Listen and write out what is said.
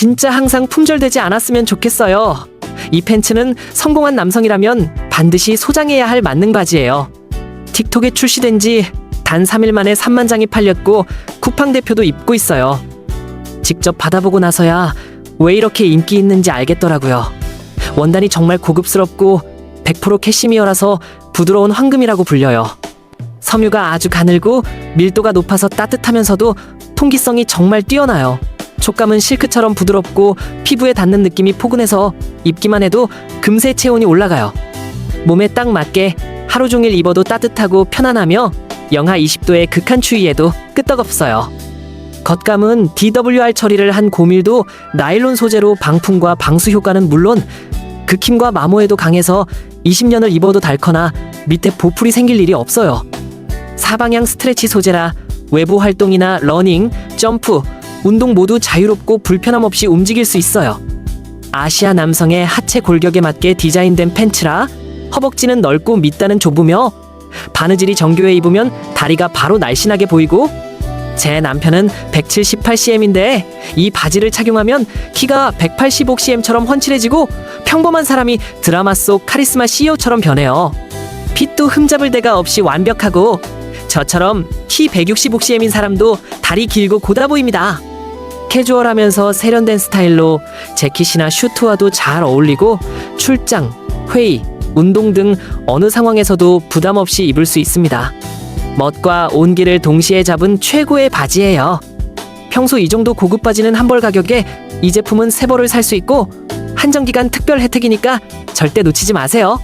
진짜 항상 품절되지 않았으면 좋겠어요. 이 팬츠는 성공한 남성이라면 반드시 소장해야 할 만능 바지예요. 틱톡에 출시된 지 단 3일 만에 3만 장이 팔렸고 쿠팡 대표도 입고 있어요. 직접 받아보고 나서야 왜 이렇게 인기 있는지 알겠더라고요. 원단이 정말 고급스럽고 100% 캐시미어라서 부드러운 황금이라고 불려요. 섬유가 아주 가늘고 밀도가 높아서 따뜻하면서도 통기성이 정말 뛰어나요. 촉감은 실크처럼 부드럽고 피부에 닿는 느낌이 포근해서 입기만 해도 금세 체온이 올라가요. 몸에 딱 맞게 하루 종일 입어도 따뜻하고 편안하며 영하 20도의 극한 추위에도 끄떡없어요. 겉감은 DWR 처리를 한 고밀도 나일론 소재로 방풍과 방수 효과는 물론 극힘과 마모에도 강해서 20년을 입어도 닳거나 밑에 보풀이 생길 일이 없어요. 사방향 스트레치 소재라 외부 활동이나 러닝, 점프, 운동 모두 자유롭고 불편함 없이 움직일 수 있어요. 아시아 남성의 하체 골격에 맞게 디자인된 팬츠라 허벅지는 넓고 밑단은 좁으며 바느질이 정교해 입으면 다리가 바로 날씬하게 보이고 제 남편은 178cm인데 이 바지를 착용하면 키가 185cm처럼 훤칠해지고 평범한 사람이 드라마 속 카리스마 CEO처럼 변해요. 핏도 흠잡을 데가 없이 완벽하고 저처럼 키 165cm인 사람도 다리 길고 고다 보입니다. 캐주얼하면서 세련된 스타일로 재킷이나 슈트와도 잘 어울리고 출장, 회의, 운동 등 어느 상황에서도 부담 없이 입을 수 있습니다. 멋과 온기를 동시에 잡은 최고의 바지예요. 평소 이 정도 고급 바지는 한 벌 가격에 이 제품은 세 벌을 살 수 있고 한정 기간 특별 혜택이니까 절대 놓치지 마세요.